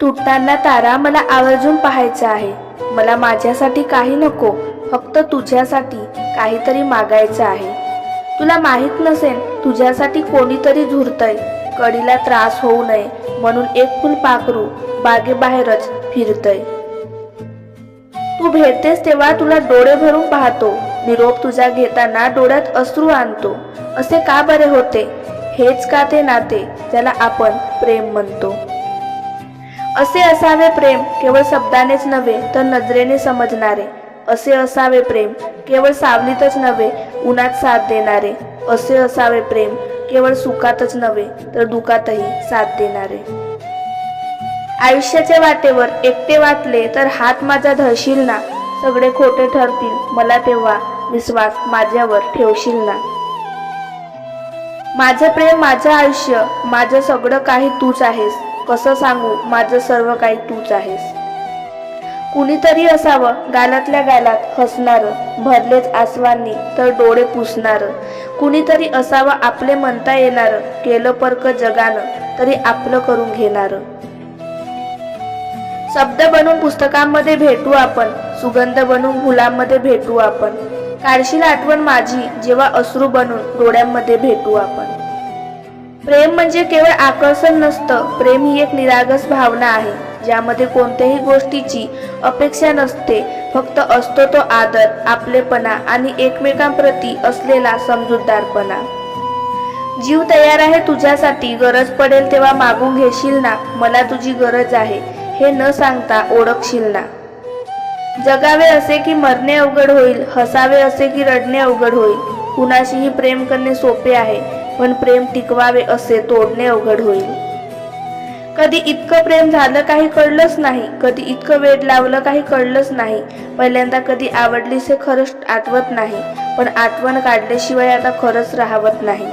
तुटताना तारा मला आवर्जून पाहायचा आहे. मला माझ्यासाठी काही नको फक्त तुझ्यासाठी काहीतरी मागायचं आहे. तुला माहीत नसेल तुझ्यासाठी कोणीतरी झुरतय. कडीला त्रास होऊ नये म्हणून एक फुल पाखरू बागेबाहेरच फिरतय. तू भेटतेस तेव्हा तुला डोळे भरून पाहतो. निरोप तुझा घेताना डोळ्यात अश्रू आणतो. असे का बरे होते? हेच का ते नाते ज्याला आपण प्रेम म्हणतो? असे असावे प्रेम केवळ शब्दानेच नव्हे तर नजरेने समजणारे. असे असावे प्रेम केवळ सावलीतच नव्हे उन्हात साथ देणारे. असे असावे प्रेम केवळ सुखातच नव्हे तर दुखातही साथ देणारे. आयुष्याच्या वाटेवर एकटे वाटले तर हात माझा धरशील ना? सगळे खोटे ठरतील मला तेव्हा विश्वास माझ्यावर ठेवशील ना? माझं प्रेम माझं आयुष्य माझं सगळं काही तूच आहेस. कसं सांगू? माझं सर्व काही तूच आहेस. कुणीतरी असावं गालातल्या गालात हसणार भरलेच आसवांनी तर डोळे पुसणार. कुणीतरी असावं आपले म्हणता येणार केलं परक जगानं तरी आपलं करून घेणार. शब्द बनवून पुस्तकांमध्ये भेटू आपण सुगंध बनवून फुलांमध्ये भेटू आपण. काढशील आठवण माझी जेव्हा अश्रू बनून डोळ्यांमध्ये भेटू आपण. प्रेम म्हणजे केवळ आकर्षण नसतं. प्रेम ही एक निरागस भावना आहे ज्यामध्ये कोणत्याही गोष्टीची अपेक्षा नसते. फक्त असतो तो आदर आपलेपणा आणि एकमेकांप्रती असलेला समजूतदारपणा. जीव तयार आहे तुझ्यासाठी गरज पडेल तेव्हा मागून घेशील ना. मला तुझी गरज आहे हे न सांगता ओळखशील ना. जगावे असे की मरणे अवघड होईल हसावे असे की रडणे अवघड होईल. कुणाशीही प्रेम करणे सोपे आहे. पण प्रेम टिकवावे असे तोडणे अवघड होईल. कधी इतकं प्रेम झालं काही कळलंच नाही कधी इतकं वेळ लावलं काही कळलंच नाही. पहिल्यांदा कधी आवडलीस हे खरंच आठवत नाही पण आठवण काढल्याशिवाय आता खरंच राहवत नाही.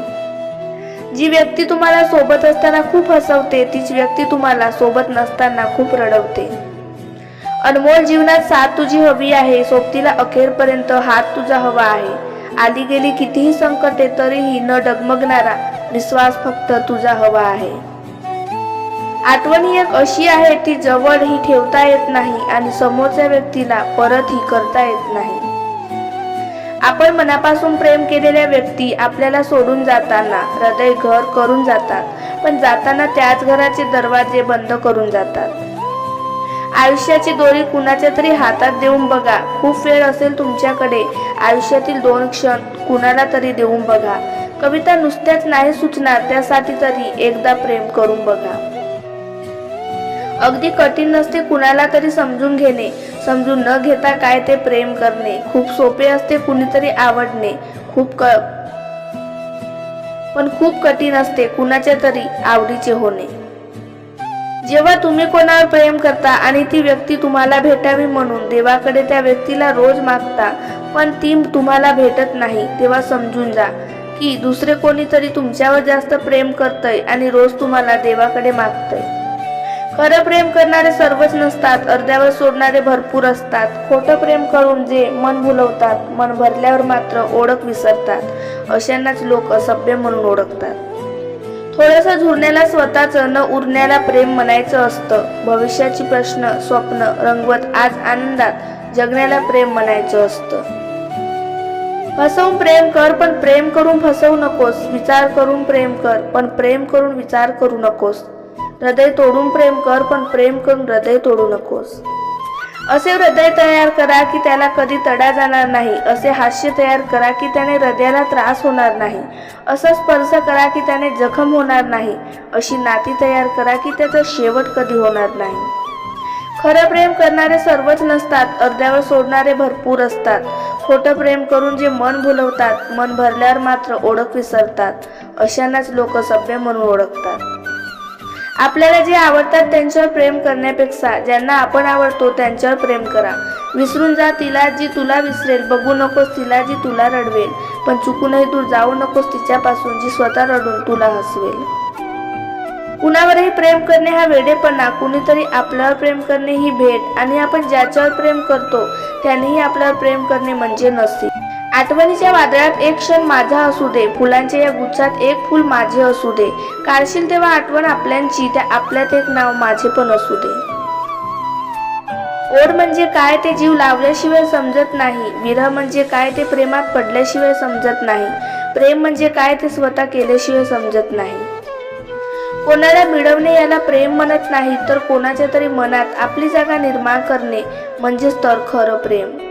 जी व्यक्ती तुम्हाला सोबत असताना खूप हसवते तीच व्यक्ती तुम्हाला सोबत नसताना खूप रडवते. अनमोल जीवनात साथ तुझी हवी आहे सोबतीला अखेरपर्यंत हात तुझा हवा आहे. आली गेली कितीही संकटे तरीही न डगमगणारा विश्वास फक्त तुझा हवा आहे. आठवण ही एक अशी आहे ती जवळही ठेवता येत नाही आणि समोरच्या व्यक्तीला परतही करता येत नाही. आपण मनापासून प्रेम केलेल्या व्यक्ती आपल्याला सोडून जाताना हृदय घर करून जातात पण जाताना त्याच घराचे दरवाजे बंद करून जातात. आयुष्याची दोरी कुणाच्या तरी हातात देऊन बघा. खूप वेळ असेल तुमच्याकडे. आयुष्यातील दोन क्षण कुणाला तरी देऊन बघा. कविता नुसत्याच नाही सुचणार त्यासाठी तरी एकदा प्रेम करून बघा. अगदी कठीण नसते कुणाला तरी समजून घेणे. समजून न घेता काय ते प्रेम करणे. खूप सोपे असते कुणीतरी आवडणे. खूप क पण खूप कठीण असते कुणाच्या तरी आवडीचे होणे. जेव्हा तुम्ही कोणावर प्रेम करता आणि ती व्यक्ती तुम्हाला भेटावी म्हणून देवाकडे त्या व्यक्तीला रोज मागता पण ती तुम्हाला भेटत नाही तेव्हा समजून जा की दुसरे कोणीतरी तुमच्यावर जास्त प्रेम करतय आणि रोज तुम्हाला देवाकडे मागतय. खरं प्रेम करणारे सर्वच नसतात अर्ध्यावर सोडणारे भरपूर असतात. खोटं प्रेम करून जे मन भुलवतात मन भरल्यावर मात्र ओळख विसरतात. अशांनाच लोक असभ्य म्हणून ओळखतात. थोडस झुरण्याला स्वतःचं न उरण्याला प्रेम म्हणायचं असतं. भविष्याची प्रश्न स्वप्न रंगवत आज आनंदात जगण्याला प्रेम म्हणायचं असतं. फसवून प्रेम कर पण प्रेम करून फसवू नकोस. विचार करून प्रेम कर पण प्रेम करून विचार करू नकोस. हृदय तोडून प्रेम कर पण प्रेम करून हृदय तोडू नकोस. असे हृदय तयार करा की त्याला कधी तडा जाणार नाही. असे हास्य तयार करा की त्याने हृदयाला त्रास होणार नाही. असा स्पर्श करा की त्याने जखम होणार नाही. अशी नाती तयार करा की त्याचा शेवट कधी होणार नाही. खरं प्रेम करणारे सर्वच नसतात. अर्ध्यावर सोडणारे भरपूर असतात. खोटं प्रेम करून जे मन भुलवतात मन भरल्यावर मात्र ओळख विसरतात. अशांनाच लोक सभ्य म्हणून ओळखतात. आपल्याला जे आवडतात त्यांच्यावर प्रेम करण्यापेक्षा ज्यांना आपण आवडतो त्यांच्यावर प्रेम करा. विसरून जा तिला जी तुला विसरेल बघू नकोस तिला जी तुला रडवेल. पण चुकूनही तू जाऊ नकोस तिच्यापासून जी स्वतः रडून तुला हसवेल. कुणावरही प्रेम करणे हा वेडेपणा कुणीतरी आपल्यावर प्रेम करणे ही भेट. आणि आपण ज्याच्यावर प्रेम करतो त्यानेही आपल्यावर प्रेम करणे म्हणजे नसेल आठवणीच्या वादळात एक क्षण माझा असू दे फुलांच्या या गुच्छात एक फुल माझे असू दे. काढशील तेव्हा आठवण आपल्यांची त्या आपल्यात एक नाव माझे पण असू दे. ओढ म्हणजे काय ते जीव लावल्याशिवाय समजत नाही. विरह म्हणजे काय ते प्रेमात पडल्याशिवाय समजत नाही. प्रेम म्हणजे काय ते स्वतः केल्याशिवाय समजत नाही. कोणाला मिळवणे याला प्रेम म्हणत नाही तर कोणाच्या तरी मनात आपली जागा निर्माण करणे म्हणजेच तर खरं प्रेम.